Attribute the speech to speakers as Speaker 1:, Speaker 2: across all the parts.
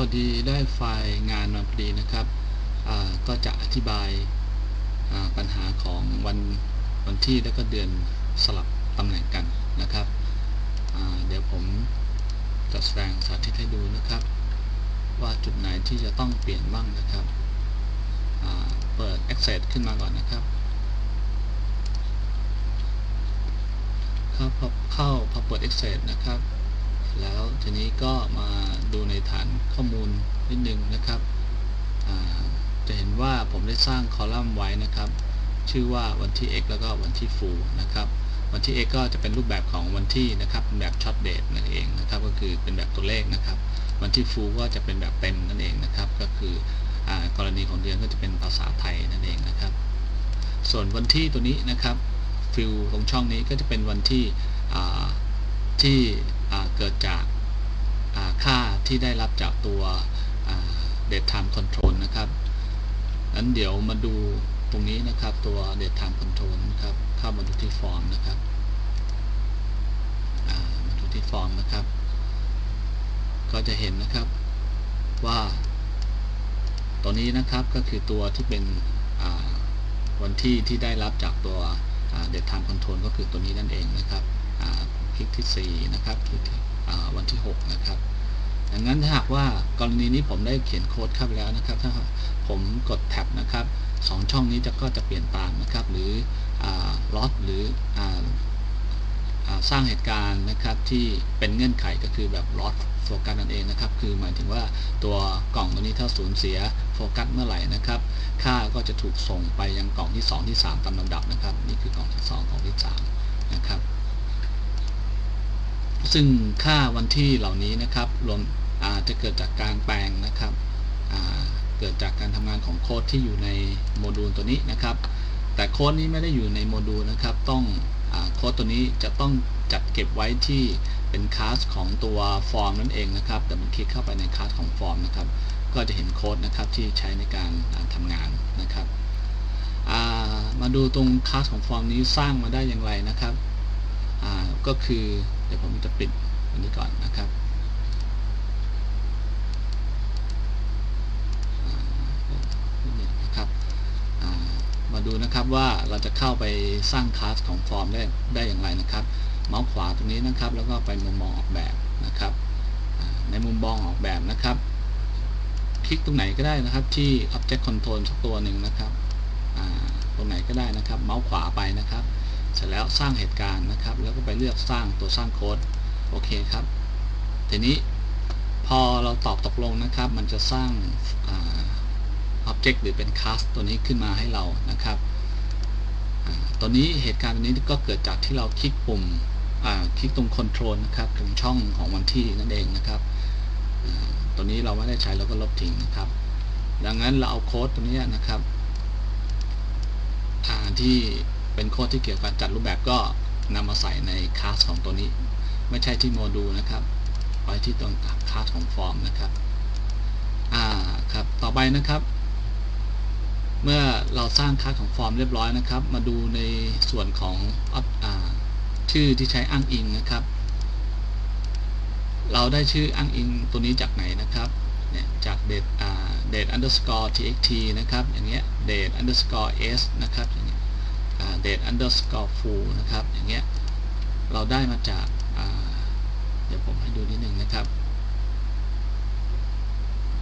Speaker 1: อดีได้ไฟล์งานมาพอดีนะครับ ก็จะอธิบายาปัญหาของวันวันที่และก็เดือนสลับตำแหน่งกันนะครับ เดี๋ยวผมจะแสดงสาธิตให้ดูนะครับ ว่าจุดไหนที่จะต้องเปลี่ยนบ้างนะครับ เปิด Access ขึ้นมาก่อนนะครับเข้าพอเข้าพอเปิด Access นะครับ แล้วทีนี้ก็มาดูในฐานข้อมูลนิดนึงนะครับจะเห็นว่าผมได้สร้างคอลัมน์ไว้นะครับ ชื่อว่าวันที่ x แล้วก็วันที่ full นะครับ วันที่ x ก็จะเป็นรูปแบบของวันที่นะครับเป็นแบบช็อตเดทนั่นเองนะครับ ก็คือเป็นแบบตัวเลขนะครับ วันที่ full ก็จะเป็นแบบเต็มนั่นเองนะครับ ก็คืออกรณีของเดือนก็จะเป็นภาษาไทยนั่นเองนะครับ ส่วนวันที่ตัวนี้นะครับฟิลตรงช่องนี้ก็จะเป็นวันที่ที่ เกิดจากาค่าที่ได้รับจากตัวอ่า date time control นะครับนั้นเดี๋ยวมาดูตรงนี้นะครับตัว date time control นะครับเข้ามาดูที่ฟอร์มนะครับามาดูที่ฟอร์มนะครับ ก็จะเห็นนะครับว่าตัวนี้นะครับก็คือตัวที่เป็นวันที่ที่ได้รับจากตัวเดทไทม์คอนโทรลก็คือตัวนี้นั่นเองนะครับ คลิกที่ 4 นะครับคลิกที่วันที่ 6 นะครับดังนั้นถ้าหากว่ากรณีนี้ผมได้เขียนโค้ดเข้าไปแล้วนะครับ ถ้าผมกดแท็บนะครับสองช่องนี้จะก็จะเปลี่ยนตามนะครับ หรือล็อตหรืออสร้างเหตุการณ์นะครับที่เป็นเงื่อนไขก็คือแบบล็อตโฟกัสนั่นเองนะครับ คือหมายถึงว่าตัวกล่องตัวนี้ถ้าสูญเสียโฟกัสเมื่อไหร่นะครับ ค่าก็จะถูกส่งไปยังกล่องที่ 2 ที่ 3 ตามลำดับนะครับ นี่คือกล่องที่ 2 กล่องที่ 3 นะครับ ซึ่งค่าวันที่เหล่านี้นะครับรวมอาจจะเกิดจากการแปลงนะครับเกิดจากการทำงานของโค้ดที่อยู่ในโมดูลตัวนี้นะครับ แต่โค้ดนี้ไม่ได้อยู่ในโมดูลนะครับ ต้องอโค้ดตัวนี้จะต้องจัดเก็บไว้ที่เป็นคลาสของตัวฟอร์มนั่นเองนะครับแต่มันคลิกเข้าไปในคลาสของฟอร์มนะครับ ก็จะเห็นโค้ดนะครับที่ใช้ในการทำงานนะครับมาดูตรงคลาสของฟอร์มนี้สร้างมาได้อย่างไรนะครับก็คือ ดี๋ยวผมจะปิดอันนี้ก่อนนะครับนะครับ มาดูนะครับว่าเราจะเข้าไปสร้างคลาสของฟอร์มได้ได้อย่างไรนะครับ เมาส์ขวาตรงนี้นะครับ แล้วก็ไปมุมมองออกแบบนะครับในมุมมองออกแบบนะครับ คลิกตรงไหนก็ได้นะครับ ที่ Object Control สักตัวหนึ่งนะครับตรงไหนก็ได้นะครับ เมาส์ขวาไปนะครับ เสร็จแล้วสร้างเหตุการณ์นะครับ แล้วก็ไปเลือกสร้างตัวสร้างโค้ดโอเคครับ ทีนี้พอเราตอบตกลงนะครับ มันจะสร้างอ object หรือเป็น class ตัวนี้ขึ้นมาให้เรานะครับตัวนี้เหตุการณ์ตัวนี้ก็เกิดจากที่เราคลิกปุ่มคลิกตรง control นะครับถึงช่องของวันที่นั่นเองนะครับตัวนี้เราไม่ได้ใช้เราก็ลบทิ้งนะครับ ดังนั้นเราเอาโค้ดตัวนี้นะครับที่ เป็นโค้ดที่เกี่ยวกับการจัดรูปแบบก็นำมาใส่ในคลาสของตัวนี้ ไม่ใช่ที่โมดูลนะครับไว้ที่ตรงคลาสของฟอร์มนะครับอ่าครับต่อไปนะครับ เมื่อเราสร้างคลาสของฟอร์มเรียบร้อยนะครับ มาดูในส่วนของอชื่อที่ใช้อ้างอิงนะครับ เราได้ชื่ออ้างอิงตัวนี้จากไหนนะครับเนี่ยจาก date date underscore txt นะครับ อย่างเงี้ย date underscore s นะครับอย่างเงี้ย date underscore full นะครับ อย่างเงี้ย เราได้มาจาก เดี๋ยวผมให้ดูนิดนึงนะครับ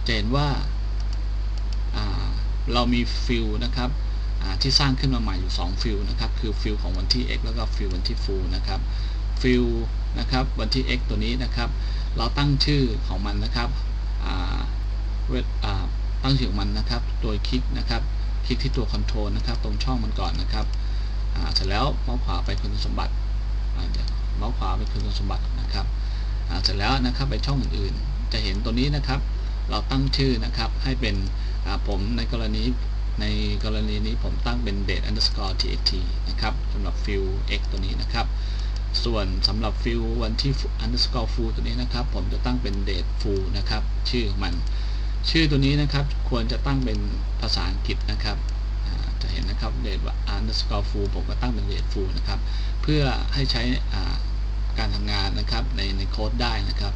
Speaker 1: จะเห็นว่าเรามีฟิลนะครับที่สร้างขึ้นมาใหม่อยู่ 2 ฟิลนะครับ คือฟิลของวันที่ x แล้วก็ฟิลวันที่ full นะครับฟิลนะครับวันที่ x ตัวนี้นะครับ เราตั้งชื่อของมันนะครับตั้งชื่อของมันนะครับ โดยคลิกนะครับ คลิกที่ตัวคอนโทรลนะครับ ตรงช่องมันก่อนนะครับ เสร็จแล้วเมาส์ขวาไปคุณสมบัติเมาส์ขวาไปคุณสมบัตินะครับเสร็จแล้วนะครับไปช่องอื่นๆ จะเห็นตัวนี้นะครับ เราตั้งชื่อนะครับให้เป็นผมในกรณีในกรณีนี้ผมตั้งเป็น date underscore txt นะครับสำหรับ fill x ตัวนี้นะครับ ส่วนสำหรับ fill วันที่ underscore full ตัวนี้นะครับ ผมจะตั้งเป็น date full นะครับ ชื่อมัน ชื่อตัวนี้นะครับควรจะตั้งเป็นภาษาอังกฤษนะครับ จะเห็นนะครับ date underscore full ผมก็ตั้งเป็น date full นะครับ เพื่อให้ใช้การทำงานนะครับในในโค้ดได้นะครับ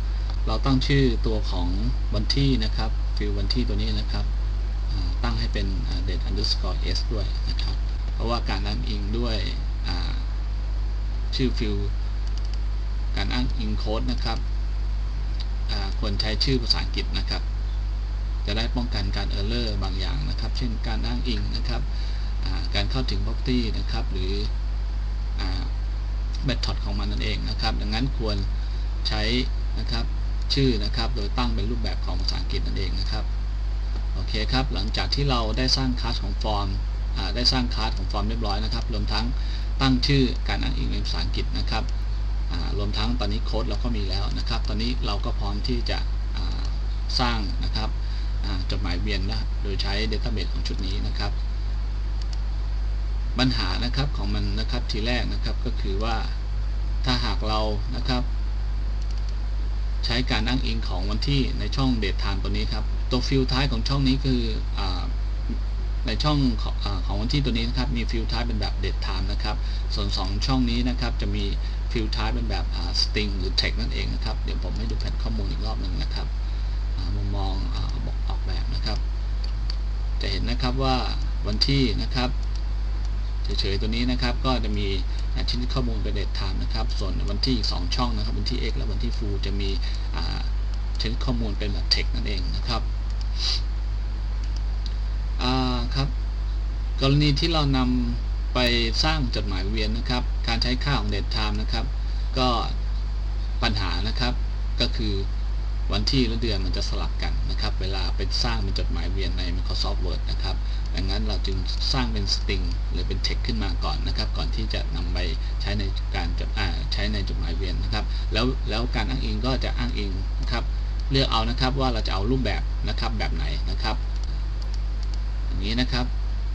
Speaker 1: เราตั้งชื่อตัวของวันที่นะครับฟิลวันที่ตัวนี้นะครับตั้งให้เป็น date underscore s ด้วยนะครับ เพราะว่าการอ้างอิงด้วยชื่อฟิลการอ้างอิงโค้ดนะครับควรใช้ชื่อภาษาอังกฤษนะครับ จะได้ป้องกันการเออร์เลอร์บางอย่างนะครับ เช่นการอ้างอิงนะครับ การเข้าถึง property นะครับ หรืออ่า method ของมันนั่นเองนะครับ ดังนั้นควรใช้นะครับชื่อนะครับ โดยตั้งเป็นรูปแบบของภาษาอังกฤษนั่นเองนะครับ โอเคครับ หลังจากที่เราได้สร้างคลาสของฟอร์มได้สร้างคลาสของฟอร์มเรียบร้อยนะครับ รวมทั้งตั้งชื่อการอ้างอิงเป็นภาษาอังกฤษนะครับรวมทั้งตอนนี้โค้ดเราก็มีแล้วนะครับ ตอนนี้เราก็พร้อมที่จะสร้างนะครับ จดหมายเวียนนะโดยใช้ Database ของชุดนี้นะครับ ปัญหานะครับของมันนะครับทีแรกนะครับก็คือว่าถ้าหากเรานะครับ ใช้การอ้างอิงของวันที่ในช่อง date time ตัวนี้ครับ ตัวฟิลท้ายของช่องนี้คืออในช่องของอของวันที่ตัวนี้นะครับ มีฟิลท้ายเป็นแบบ date time นะครับ ส่วน 2 ช่องนี้นะครับจะมีฟิลท้ายเป็นแบบอ่า string หรือ text นั่นเองนะครับ เดี๋ยวผมให้ดูแผนข้อมูลอีกรอบหนึ่งนะครับอมุมมอง ออกแบบนะครับ จะเห็นนะครับว่าวันที่นะครับเฉยๆตัวนี้นะครับก็จะมีชิ้นข้อมูลเป็นเดทไทม์นะครับ ส่วนวันที่อีกสองช่องนะครับวันที่ x และวันที่ full จะมีชิ้นข้อมูลเป็นแบบ text นั่นเองนะครับครับ กรณีที่เรานำไปสร้างจดหมายเวียนนะครับ การใช้ค่าของเดทไทม์นะครับ ก็ปัญหานะครับก็คือ วันที่และเดือนมันจะสลับกันนะครับ เวลาไปสร้างเป็นจดหมายเวียนใน Microsoft Word นะครับ ดังนั้นเราจึงสร้างเป็น string หรือเป็น text ขึ้นมาก่อนนะครับ ก่อนที่จะนำไปใช้ในการจดใช้ในจดหมายเวียนนะครับ แล้วแล้วการอ้างอิงก็จะอ้างอิงนะครับ เลือกเอานะครับว่าเราจะเอารูปแบบนะครับแบบไหนนะครับอย่างนี้นะครับ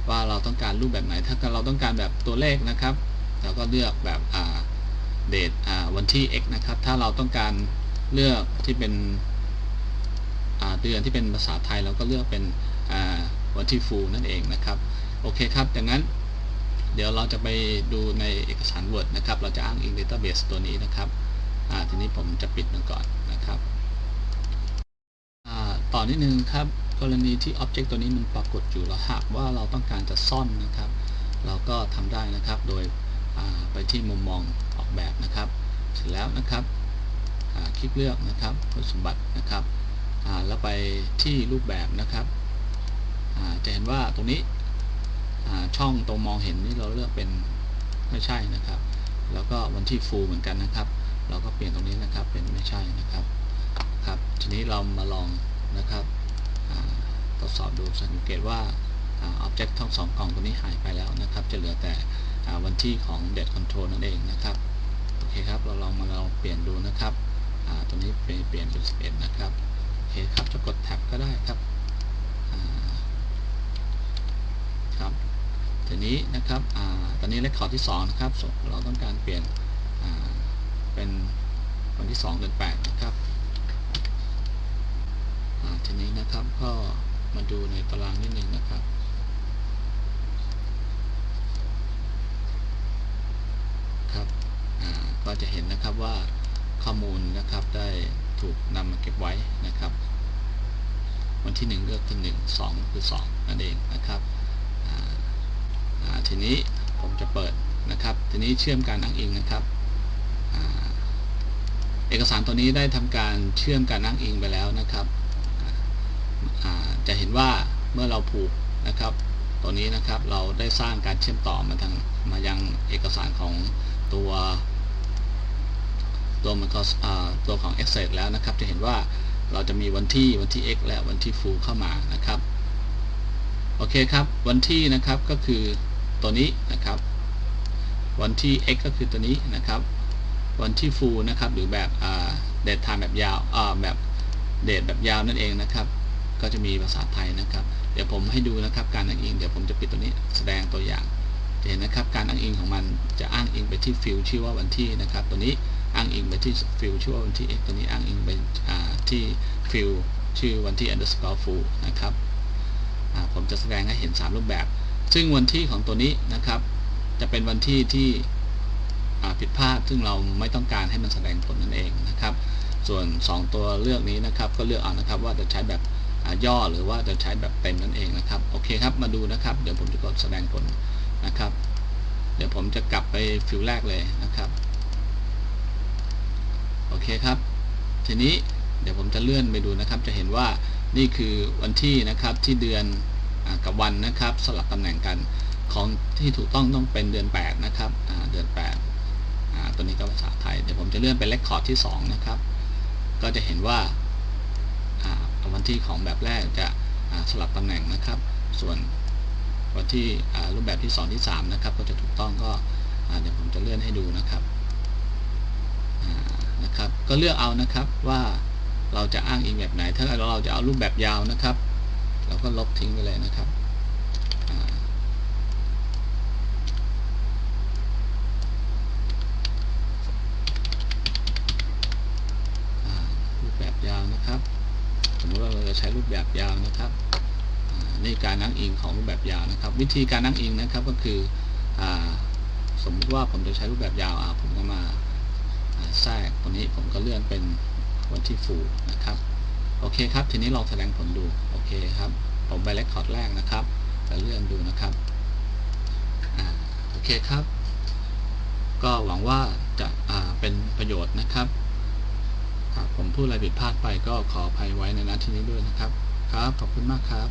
Speaker 1: ว่าเราต้องการรูปแบบไหน ถ้าเราต้องการแบบตัวเลขนะครับ เราก็เลือกแบบเดทวันที่ x นะครับ ถ้าเราต้องการ เลือกที่เป็นเดือนที่เป็นภาษาไทยเราก็เลือกเป็นวันที่ full นั่นเองนะครับ โอเคครับดังนั้นเดี๋ยวเราจะไปดูในเอกสาร Word นะครับ เราจะอ้างอิง database ตัวนี้นะครับทีนี้ผมจะปิดมันก่อนนะครับต่อนิดนึงครับกรณีที่ Object ตัวนี้มันปรากฏอยู่แล้วหากว่าเราต้องการจะซ่อนนะครับ เราก็ทำได้นะครับโดยไปที่มุมมองออกแบบนะครับ เสร็จแล้วนะครับ คลิกเลือกนะครับคุณสมบัตินะครับแล้วไปที่รูปแบบนะครับจะเห็นว่าตรงนี้ช่องตรงมองเห็นนี่เราเลือกเป็นไม่ใช่นะครับ แล้วก็วันที่ full เหมือนกันนะครับ เราก็เปลี่ยนตรงนี้นะครับเป็นไม่ใช่นะครับครับทีนี้เรามาลองนะครับทดสอบดูสังเกตว่าออบเจกต์ทั้งสองกล่องตัวนี้หายไปแล้วนะครับ จะเหลือแต่วันที่ของ date control นั่นเองนะครับ โอเคครับ เราลองมาเราเปลี่ยนดูนะครับ ตัวนี้เปลี่ยนเป็น11นะครับโอเคครับจะกดแท็บก็ได้ครับครับทีนี้นะครับอตอนนี้เลคคอร์ดที่2นะครับเราต้องการเปลี่ยนเป็นวันที่ 2 เดือน8นะครับทีนี้นะครับก็มาดูในตารางนิดนึงนะครับครับก็จะเห็นนะครับว่า ได้ถูกนำมาเก็บไว้นะครับ วันที่1เลือ 1 2 คือ 2 นั่นเองนะครับทีนี้ผมจะเปิดนะครับ ทีนี้เชื่อมการอ้างอิงนะครับเอกสารตัวนี้ได้ทำการเชื่อมการอ้างอิงไปแล้วนะครับจะเห็นว่าเมื่อเราผูกนะครับ ตัวนี้นะครับเราได้สร้างการเชื่อมต่อมาทางมายังเอกสารของตัว ตัวมันก็ตัวของ Excel แล้วนะครับ จะเห็นว่าเราจะมีวันที่วันที่ x และวันที่ full เข้ามานะครับ โอเคครับ วันที่นะครับก็คือตัวนี้นะครับ วันที่ x ก็คือตัวนี้นะครับ วันที่ full นะครับหรือแบบเดทไทม์แบบยาวแบบเดทแบบยาวนั่นเองนะครับ ก็จะมีภาษาไทยนะครับ เดี๋ยวผมให้ดูนะครับการอ้างอิง เดี๋ยวผมจะปิดตัวนี้แสดงตัวอย่างเห็นนะครับการอ้างอิงของมันจะอ้างอิงไปที่ฟิลชื่อว่าวันที่นะครับ ตัวนี้ อ้างอิงไปที่ฟิลชื่อว่าวันที่ x ตัวนี้อ้างอิงไปที่ฟิลชื่อวันที่ underscore full นะครับผมจะแสดงให้เห็น 3 รูปแบบ ซึ่งวันที่ของตัวนี้นะครับ จะเป็นวันที่ที่ผิดพลาด ซึ่งเราไม่ต้องการให้มันแสดงผลนั่นเองนะครับ ส่วน 2 ตัวเลือกนี้นะครับ ก็เลือกเอานะครับว่าจะใช้แบบย่อหรือว่าจะใช้แบบเต็มนั่นเองนะครับ โอเคครับ มาดูนะครับ เดี๋ยวผมจะกดแสดงผลนะครับ เดี๋ยวผมจะกลับไปฟิลแรกเลยนะ โอเคครับ ทีนี้เดี๋ยวผมจะเลื่อนไปดูนะครับ จะเห็นว่านี่คือวันที่นะครับที่เดือนอกับวันนะครับสลับตำแหน่งกันของที่ถูกต้องต้องเป็นเดือน 8 นะครับเดือน8อตัวนี้ก็ภาษาไทย เดี๋ยวผมจะเลื่อนไปเลคคอร์ดที่ 2 นะครับ ก็จะเห็นว่าวันที่ของแบบแรกจะสลับตำแหน่งนะครับ ส่วนวันที่รูปแบบที่ 2 ที่ 3 นะครับ ก็จะถูกต้องก็เดี๋ยวผมจะเลื่อนให้ดูนะครับ นะครับ ก็เลือกเอานะครับว่าเราจะอ้างอิงแบบไหน ถ้าเราจะเอารูปแบบยาวนะครับ เราก็ลบทิ้งไปเลยนะครับรูปแบบยาวนะครับ สมมติว่าเราจะใช้รูปแบบยาวนะครับนี่การอ้างอิงของรูปแบบยาวนะครับ วิธีการอ้างอิงนะครับก็คืออสมมติว่าผมจะใช้รูปแบบยาวผมก็มา แทรกตรงนี้ผมก็เลื่อนเป็นวันที่ฟูนะครับโอเคครับ ทีนี้ลองแสดงผลดูโอเคครับผมไปเลคคอร์ดแรกนะครับแล้วเลื่อนดูนะครับอ่าโอเคครับ ก็หวังว่าจะอ่าเป็นประโยชน์นะครับครับผมพูดอะไรผิดพลาดไปก็ขออภัยไว้ในนัดที่นี้ด้วยนะครับ ครับ ขอบคุณมากครับ